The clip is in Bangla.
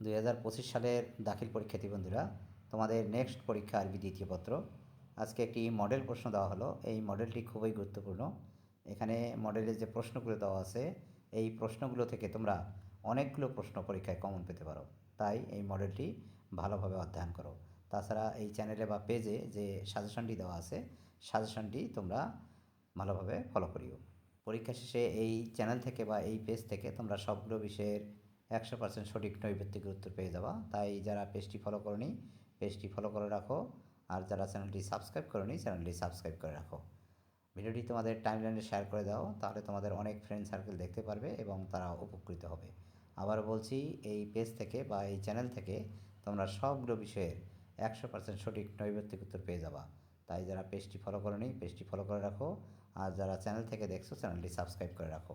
দুই হাজার পঁচিশ সালের দাখিল পরীক্ষার্থী বন্ধুরা, তোমাদের নেক্সট পরীক্ষা আরবি দ্বিতীয় পত্র। আজকে একটি মডেল প্রশ্ন দেওয়া হলো। এই মডেলটি খুবই গুরুত্বপূর্ণ। এখানে মডেলের যে প্রশ্নগুলো দেওয়া আছে, এই প্রশ্নগুলো থেকে তোমরা অনেকগুলো প্রশ্ন পরীক্ষায় কমন পেতে পারো। তাই এই মডেলটি ভালোভাবে অধ্যয়ন করো। তাছাড়া এই চ্যানেলে বা পেজে যে সাজেশনটি দেওয়া আছে সাজেশনটি তোমরা ভালোভাবে ফলো করিও। পরীক্ষা শেষে এই চ্যানেল থেকে বা এই পেজ থেকে তোমরা সবগুলো বিষয়ের একশো পার্সেন্ট সঠিক নৈবেত্তিক উত্তর পেয়ে যাবা। তাই যারা পেজটি ফলো করনি, পেজটি ফলো করে রাখো। আর যারা চ্যানেলটি সাবস্ক্রাইব করনি চ্যানেলটি সাবস্ক্রাইব করে রাখো। ভিডিওটি তোমাদের টাইমলাইনে শেয়ার করে দাও, তাহলে তোমাদের অনেক ফ্রেন্ড সার্কেল দেখতে পারবে এবং তারা উপকৃত হবে। আবার বলছি, এই পেজ থেকে বা এই চ্যানেল থেকে তোমরা সবগুলো বিষয়ের একশো পার্সেন্ট সঠিক নৈবেত্তিক উত্তর পেয়ে যাবা। তাই যারা পেজটি ফলো করনি, পেজটি ফলো করে রাখো। আর যারা চ্যানেল থেকে দেখছ চ্যানেলটি সাবস্ক্রাইব করে রাখো।